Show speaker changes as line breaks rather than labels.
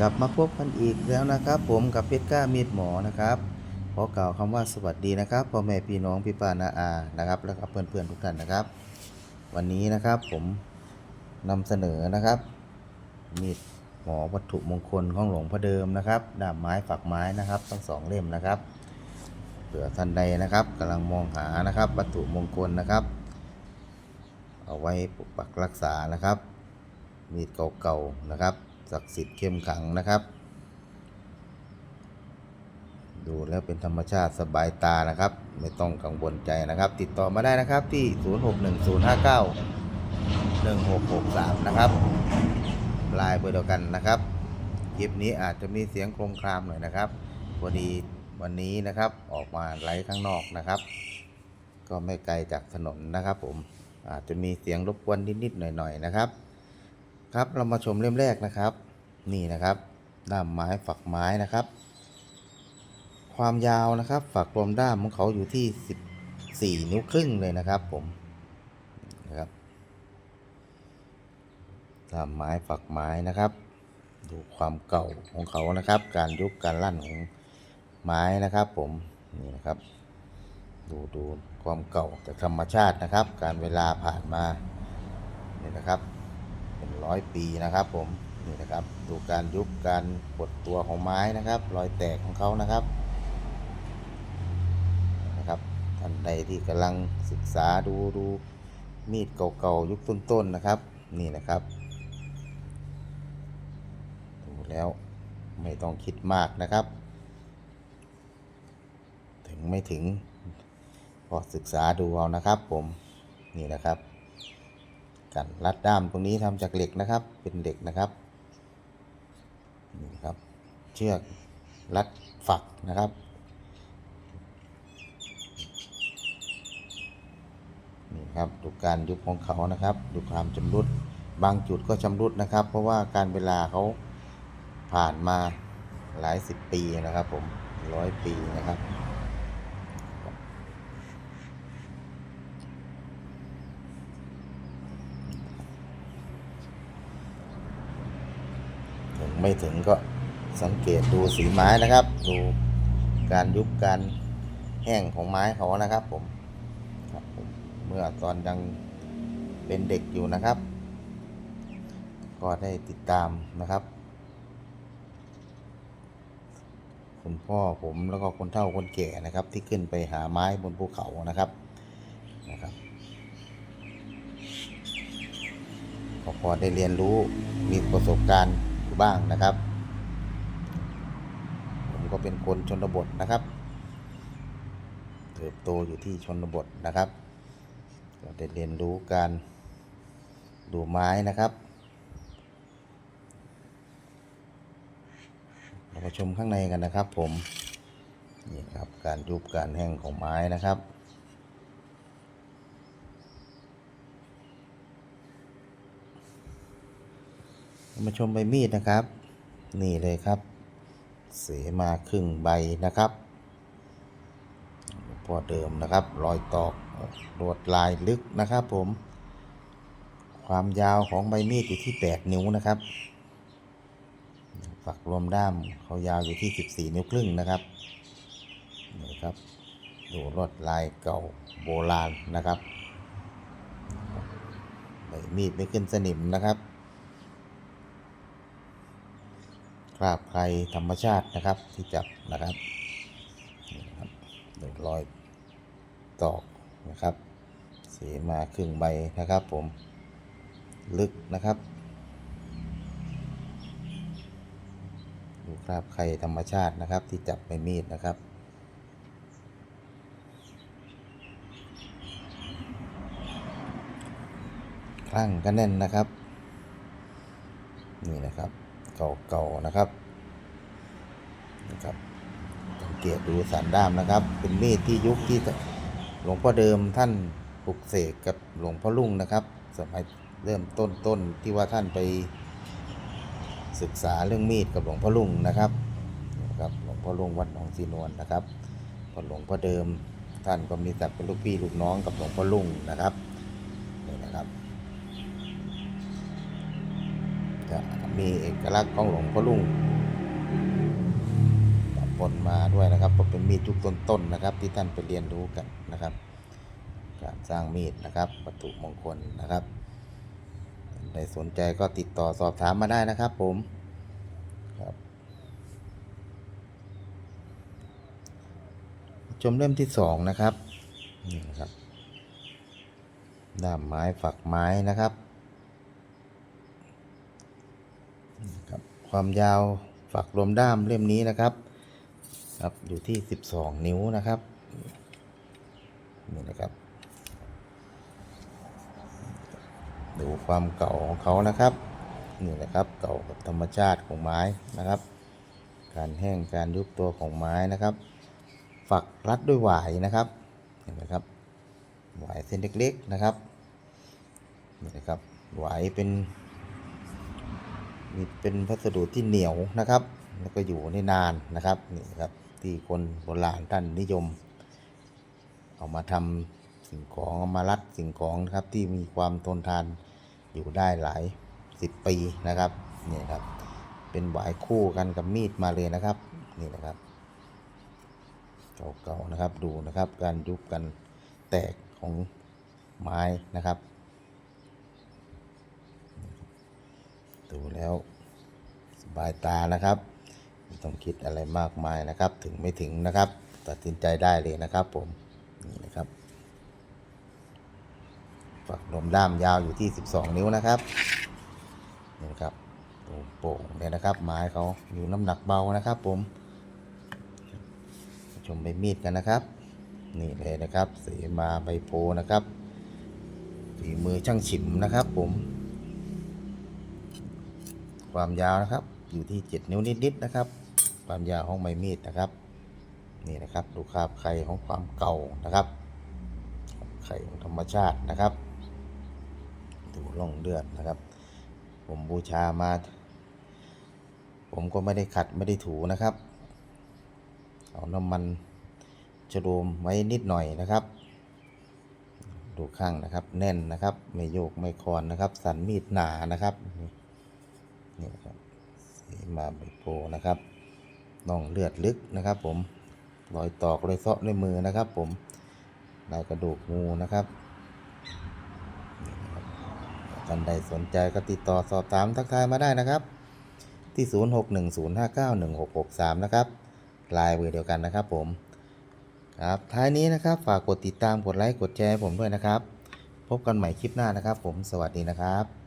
กลับมาพบกันอีกแล้วนะครับ ผมกับเพชรก้ามีดหมอนะครับขอกล่าวคำว่าสวัสดีนะครับพ่อแม่พี่น้องพี่ป้านาอานะครับ แล้วก็เพื่อนๆทุกท่านนะครับ วันนี้นะครับผมนำเสนอนะครับ มีดหมอวัตถุมงคลของหลวงพ่อเดิมนะครับดาบไม้ฝักไม้นะครับ ทั้งสองเล่มนะครับเผื่อท่านใดนะครับกำลังมองหานะครับ วัตถุมงคลนะครับ เอาไว้ปกปักรักษานะครับ มีดเก่าๆนะครับ ศักดิ์สิทธิ์เข้มขังนะครับ ดูแล้วเป็นธรรมชาติสบายตานะครับ ไม่ต้องกังวลใจนะครับ ติดต่อมาได้นะครับที่ 061059 1663 นะครับไลน์เบอร์เดียวกันนะครับคลิปนี้อาจจะมีเสียงโครมครามหน่อยนะครับพอดีวันนี้นะครับออกมาไลฟ์ข้างนอกนะครับ ก็ไม่ไกลจากถนนนะครับผมอาจจะมีเสียงรบกวนนิดๆหน่อยๆนะครับ ครับเรามาชมเล่มแรกนะครับ นี่นะครับด้ามไม้ฝักไม้นะครับ ความยาวนะครับ ฝักรวมด้ามของเขาอยู่ที่ 14 นิ้วครึ่งเลยนะครับผมนะครับด้ามไม้ฝักไม้นะครับ ดูความเก่าของเขานะครับ การยุบการลั่นของไม้นะครับผมนี่นะครับ ดูดูความเก่าจากธรรมชาตินะครับ การเวลาผ่านมานี่นะครับ ร้อยปีนะครับผมนี่นะครับดูการยุบการปดตัวของไม้นะครับ รอยแตกของเขานะครับนะครับท่านใดที่กำลังศึกษาดูดูมีดเก่าๆยุคต้นๆนะครับ นี่นะครับดูแล้วไม่ต้องคิดมากนะครับ ถึงไม่ถึงพอศึกษาดูเอานะครับผมนี่นะครับ กันรัดด้ามตรงนี้ทำจากเหล็กนะครับ เป็นเหล็กนะครับนี่ครับเชือกรัดฝักนะครับ นี่ครับดูการยุบของเขานะครับ ดูความชำรุดบางจุดก็ชำรุดนะครับ เพราะว่าการเวลาเขาผ่านมาหลายสิบปีนะครับผมร้อยปีนะครับ ถึง ไม่ถึงก็สังเกตดูสีไม้นะครับ ดูการยุบการแห้งของไม้เขานะครับผมครับผมเมื่อตอนยังเป็นเด็กอยู่นะครับ ก็ได้ติดตามนะครับ คุณพ่อผมแล้วก็คนเฒ่าคนแก่นะครับ ที่ขึ้นไปหาไม้บนภูเขานะครับนะครับก็พอได้เรียนรู้มีประสบการณ์ อยู่บ้างนะครับ ผมก็เป็นคนชนบทนะครับ เติบโตอยู่ที่ชนบทนะครับก็ได้เรียนรู้การดูไม้นะครับเรามาชมข้างในกันนะครับผม นี่ครับการยุบการแห้งของไม้นะครับ มาชมใบมีดนะครับ นี่เลยครับ เสมาครึ่งใบนะครับพอเดิมนะครับ รอยตอกลวดลายลึกนะครับผม ความยาวของใบมีดอยู่ที่ 8 นิ้วนะครับ ฝักรวมด้ามเขายาวอยู่ที่ 14 นิ้วครึ่งนะครับนี่ครับดูลวดลายเก่าโบราณนะครับ ใบมีดไม่ขึ้นสนิมนะครับ คราบใครธรรมชาตินะครับที่จับนะครับนี่นะครับดูรอยตอกนะครับเสีมาครึ่งใบนะครับผมลึกนะครับดูคราบใครธรรมชาตินะครับที่จับใบมีดนะครับ คลั่งก็แน่นนะครับ นี่นะครับ เก่าๆนะครับนะครับสังเกตดูสันด้ามนะครับ เป็นมีดที่ยุคที่หลวงพ่อเดิมท่านปลุกเสกกับหลวงพ่อลุ่งนะครับ สมัยเริ่มต้นๆที่ว่าท่านไปศึกษาเรื่องมีดกับหลวงพ่อลุ่งนะครับนะครับหลวงพ่อลุ่งวัดหนองสีนวลนะครับพอหลวงพ่อเดิมท่านก็มีศักดิ์เป็นลูกพี่ลูกน้องกับหลวงพ่อลุ่งนะครับนี่นะครับ จะมีเอกลักษณ์ของหลวงพ่อลุงปนมาด้วยนะครับเพราะเป็นมีดยุคต้นๆนะครับ ที่ท่านไปเรียนรู้กันนะครับ การสร้างมีดนะครับวัตถุมงคลนะครับใครสนใจก็ติดต่อสอบถามมาได้นะครับ ผมครับชมเล่มที่สองนะครับนี่นะครับด้ามไม้ฝักไม้นะครับนี่ ความยาวฝักรวมด้ามเล่มนี้นะครับครับอยู่ที่ 12 นิ้วนะครับนี่นะครับ ดูความเก่าของเขานะครับนี่นะครับเก่ากับธรรมชาติของไม้นะครับ การแห้งการยุบตัวของไม้นะครับ ฝักรัดด้วยหวายนะครับเห็นไหมครับหวายเส้นเล็กๆนะครับนี่นะครับหวายเป็น มีเป็นวัสดุที่เหนียวนะครับ แล้วก็อยู่ได้นานนะครับนี่ครับที่คนโบราณท่านนิยม เอามาทำสิ่งของเอามารัดสิ่งของนะครับที่มีความทนทานอยู่ได้หลายสิบปีนะครับนี่ครับ เป็นหวายคู่กันกับมีดมาเลยนะครับนี่นะครับเก่าๆนะครับดูนะครับ การยุบกันแตกของไม้นะครับ ดู แล้วสบายตานะครับ ไม่ต้องคิดอะไรมากมายนะครับ ถึงไม่ถึงนะครับ ตัดสินใจได้เลยนะครับผม นี่นะครับ ฝักลมด้ามยาวอยู่ที่ 12 นิ้วนะครับนี่นะครับโป่งเนี่ยนะครับไม้เขาอยู่น้ำหนักเบานะครับ ผม ชมใบมีดกันนะครับ นี่เลยนะครับเสมาใบโพนะครับฝีมือช่างฉิมนะครับผม ความยาวนะครับ อยู่ที่ 7 นิ้วนิดๆนะครับ ความยาวของใบมีดนะครับ นี่นะครับดูคราบไข่ของความเก่านะครับไข่ของธรรมชาตินะครับ ดูร่องเลือดนะครับ ผมบูชามา ผมก็ไม่ได้ขัดไม่ได้ถูนะครับ เอาน้ำมันชโลมไว้นิดหน่อยนะครับ ดูข้างนะครับ แน่นนะครับ ไม่โยกไม่คลอนนะครับ สันมีดหนานะครับ มาใบโพนะครับน่องเลือดลึกนะครับ ผมรอยตอกรอยเซาะด้วยมือนะครับ ผมลายกระดูกงูนะครับนี่นะครับท่านใดสนใจก็ติดต่อสอบถามทักทายมาได้นะครับ ที่ 0610591663 นะครับลายเบอร์เดียวกันนะครับผมครับท้ายนี้นะครับฝากกดติดตามกดไลค์กดแชร์ให้ผมด้วยนะครับ พบกันใหม่คลิปหน้านะครับ ผมสวัสดีนะครับ